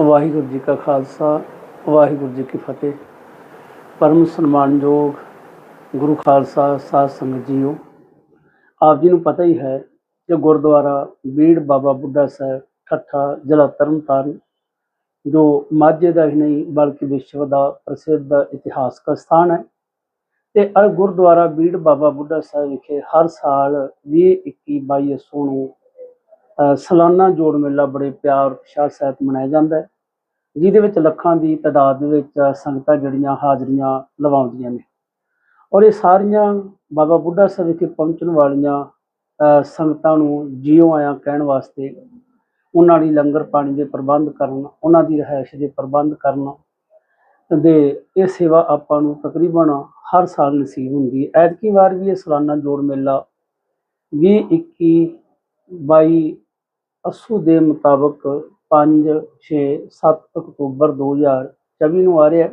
ਵਾਹਿਗੁਰੂ ਜੀ ਕਾ ਖਾਲਸਾ, ਵਾਹਿਗੁਰੂ ਜੀ ਕੀ ਫਤਿਹ। ਪਰਮ ਸਨਮਾਨਯੋਗ ਗੁਰੂ ਖਾਲਸਾ ਸਾਧ ਸੰਗਤ ਜੀਓ, ਆਪ ਜੀ ਨੂੰ ਪਤਾ ਹੀ ਹੈ ਕਿ ਗੁਰਦੁਆਰਾ ਬੀੜ ਬਾਬਾ ਬੁੱਢਾ ਸਾਹਿਬ, ਠੱਠਾ ਜ਼ਿਲ੍ਹਾ ਤਰਨਤਾਰਨ, ਜੋ ਮਾਝੇ ਦਾ ਹੀ ਨਹੀਂ ਬਲਕਿ ਵਿਸ਼ਵ ਦਾ ਪ੍ਰਸਿੱਧ ਇਤਿਹਾਸਕ ਸਥਾਨ ਹੈ ਤੇ ਇਹ ਗੁਰਦੁਆਰਾ ਬੀੜ ਬਾਬਾ ਬੁੱਢਾ ਸਾਹਿਬ ਵਿਖੇ ਹਰ ਸਾਲ 20 21 22 ਅੱਸੂ ਨੂੰ ਸਾਲਾਨਾ ਜੋੜ ਮੇਲਾ ਬੜੇ ਪਿਆਰ ਉਤਸ਼ਾਹ ਸਹਿਤ ਮਨਾਇਆ ਜਾਂਦਾ ਹੈ, ਜਿਹਦੇ ਵਿੱਚ ਲੱਖਾਂ ਦੀ ਤਾਦਾਦ ਦੇ ਵਿੱਚ ਸੰਗਤਾਂ ਜਿਹੜੀਆਂ ਹਾਜ਼ਰੀਆਂ ਲਵਾਉਂਦੀਆਂ ਨੇ। ਔਰ ਇਹ ਸਾਰੀਆਂ ਬਾਬਾ ਬੁੱਢਾ ਸਾਹਿਬ ਵਿਖੇ ਪਹੁੰਚਣ ਵਾਲੀਆਂ ਸੰਗਤਾਂ ਨੂੰ ਜਿਉ ਆਇਆ ਕਹਿਣ ਵਾਸਤੇ ਉਹਨਾਂ ਲਈ ਲੰਗਰ ਪਾਣੀ ਦੇ ਪ੍ਰਬੰਧ ਕਰਨ, ਉਹਨਾਂ ਦੀ ਰਿਹਾਇਸ਼ ਦੇ ਪ੍ਰਬੰਧ ਕਰਨ ਦੇ ਇਹ ਸੇਵਾ ਆਪਾਂ ਨੂੰ ਤਕਰੀਬਨ ਹਰ ਸਾਲ ਨਸੀਬ ਹੁੰਦੀ ਹੈ। ਐਤਕੀ ਵਾਰ ਵੀ ਇਹ ਸਾਲਾਨਾ ਜੋੜ ਮੇਲਾ 20 21 22 ਅੱਸੂ ਦੇ ਮੁਤਾਬਕ 5 6 7 ਅਕਤੂਬਰ 2024 ਨੂੰ ਆ ਰਿਹਾ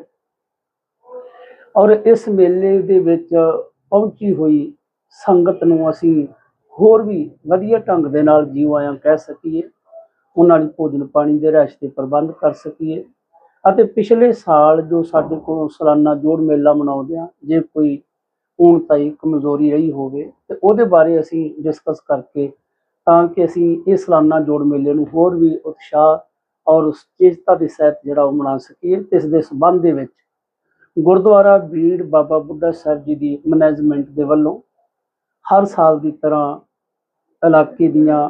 ਔਰ ਇਸ ਮੇਲੇ ਦੇ ਵਿੱਚ ਪਹੁੰਚੀ ਹੋਈ ਸੰਗਤ ਨੂੰ ਅਸੀਂ ਹੋਰ ਵੀ ਵਧੀਆ ਢੰਗ ਦੇ ਨਾਲ ਜੀਵ ਆਇਆਂ ਕਹਿ ਸਕੀਏ। ਉਹਨਾਂ ਲਈ ਭੋਜਨ ਪਾਣੀ ਦੇ ਰਹਿਸ਼ ਦੇ ਪ੍ਰਬੰਧ ਕਰ ਸਕੀਏ। ਅਤੇ ਪਿਛਲੇ ਸਾਲ ਜੋ ਸਾਡੇ ਕੋਲ ਸਾਲਾਨਾ ਜੋੜ ਮੇਲਾ ਮਨਾਉਂਦੇ ਆ ਜੇ ਕੋਈ ਹੁਣ ਤਾਈ ਕਮਜ਼ੋਰੀ ਰਹੀ ਹੋਵੇ, ਤੇ ਉਹਦੇ ਬਾਰੇ ਅਸੀਂ ਡਿਸਕਸ ਕਰਕੇ ਤਾਂ ਕਿ ਅਸੀਂ ਇਹ ਸਾਲਾਨਾ ਜੋੜ ਮੇਲੇ ਨੂੰ ਹੋਰ ਵੀ ਉਤਸ਼ਾਹ ਔਰ ਉਸਤੇਜਤਾ ਦੇ ਸਹਿਤ ਜਿਹੜਾ ਉਹ ਮਨਾ ਸਕੀਏ, ਇਸ ਦੇ ਸਬੰਧ ਦੇ ਵਿੱਚ ਗੁਰਦੁਆਰਾ ਬੀੜ ਬਾਬਾ ਬੁੱਢਾ ਸਾਹਿਬ ਜੀ ਦੀ ਮੈਨੇਜਮੈਂਟ ਦੇ ਵੱਲੋਂ ਹਰ ਸਾਲ ਦੀ ਤਰ੍ਹਾਂ ਇਲਾਕੇ ਦੀਆਂ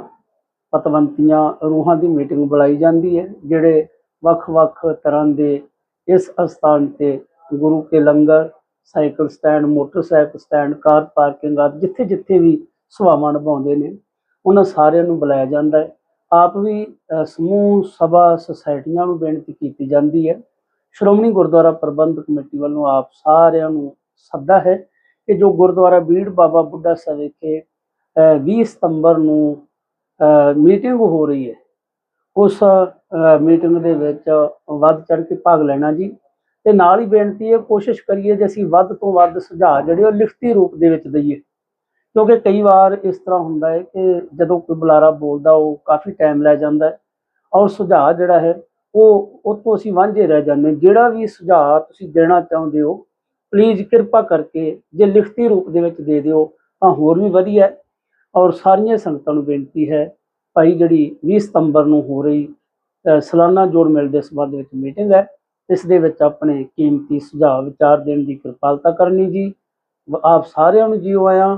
ਪਤਵੰਤੀਆਂ ਰੂਹਾਂ ਦੀ ਮੀਟਿੰਗ ਬੁਲਾਈ ਜਾਂਦੀ ਹੈ, ਜਿਹੜੇ ਵੱਖ-ਵੱਖ ਤਰ੍ਹਾਂ ਦੇ ਇਸ ਅਸਥਾਨ ਤੇ ਗੁਰੂ ਕੇ ਲੰਗਰ, cycle stand, motorcycle stand, car parking ਆਦਿ ਜਿੱਥੇ-ਜਿੱਥੇ ਵੀ ਸੇਵਾਵਾਂ ਨਿਭਾਉਂਦੇ ਨੇ। ਉਹਨਾਂ ਸਾਰਿਆਂ ਨੂੰ ਬੁਲਾਇਆ ਜਾਂਦਾ ਹੈ। ਆਪ ਵੀ ਸਮੂਹ ਸਭਾ ਸੁਸਾਇਟੀਆਂ ਨੂੰ ਬੇਨਤੀ ਕੀਤੀ ਜਾਂਦੀ ਹੈ। ਸ਼੍ਰੋਮਣੀ ਗੁਰਦੁਆਰਾ ਪ੍ਰਬੰਧਕ ਕਮੇਟੀ ਵੱਲੋਂ ਆਪ ਸਾਰਿਆਂ ਨੂੰ ਸੱਦਾ ਹੈ ਕਿ ਜੋ ਗੁਰਦੁਆਰਾ ਬੀੜ ਬਾਬਾ ਬੁੱਢਾ ਸਾਹਿਬ ਵਿਖੇ ਅ, 20 ਸਤੰਬਰ ਨੂੰ ਮੀਟਿੰਗ ਹੋ ਰਹੀ ਹੈ। ਉਸ ਮੀਟਿੰਗ ਦੇ ਵਿੱਚ ਵੱਧ ਚੜ ਕੇ ਭਾਗ ਲੈਣਾ ਜੀ। ਤੇ ਨਾਲ ਹੀ ਬੇਨਤੀ ਹੈ ਕੋਸ਼ਿਸ਼ ਕਰੀਏ ਜੇ ਅਸੀਂ ਵੱਧ ਤੋਂ ਵੱਧ ਸੁਝਾਅ ਜਿਹੜੇ ਉਹ ਲਿਖਤੀ ਰੂਪ ਦੇ ਵਿੱਚ ਦਈਏ। ਕਿਉਂਕਿ ਕਈ ਵਾਰ ਇਸ ਤਰ੍ਹਾਂ ਹੁੰਦਾ ਹੈ ਕਿ ਜਦੋਂ ਕੋਈ ਬੁਲਾਰਾ ਬੋਲਦਾ ਉਹ ਕਾਫੀ ਟਾਈਮ ਲੈ ਜਾਂਦਾ ਹੈ ਔਰ ਸੁਝਾਅ ਜਿਹੜਾ ਹੈ ਉਹ ਉਹ ਤੋਂ ਅਸੀਂ ਵਾਂਝੇ ਰਹਿ ਜਾਂਦੇ ਜਿਹੜਾ ਵੀ ਸੁਝਾਅ ਤੁਸੀਂ ਦੇਣਾ ਚਾਹੁੰਦੇ ਹੋ ਪਲੀਜ਼ ਕਿਰਪਾ ਕਰਕੇ ਜੇ ਲਿਖਤੀ ਰੂਪ ਦੇ ਵਿੱਚ ਦੇ ਦਿਓ ਤਾਂ ਹੋਰ ਵੀ ਵਧੀਆ ਔਰ ਸਾਰੀਆਂ ਸੰਗਤਾਂ ਨੂੰ ਬੇਨਤੀ ਹੈ ਭਾਈ ਜਿਹੜੀ 20 ਸਤੰਬਰ ਨੂੰ ਹੋ ਰਹੀ ਅ, ਸਾਲਾਨਾ ਜੋੜ ਮੇਲ ਦੇ ਸੰਬੰਧ ਵਿੱਚ ਮੀਟਿੰਗ ਹੈ ਇਸ ਦੇ ਵਿੱਚ ਆਪਣੇ ਕੀਮਤੀ ਸੁਝਾਅ ਵਿਚਾਰ ਦੇਣ ਦੀ ਕਿਰਪਾਲਤਾ ਕਰਨੀ ਜੀ। ਆਪ ਸਾਰਿਆਂ ਨੂੰ ਜੀਓ ਆਇਆਂ।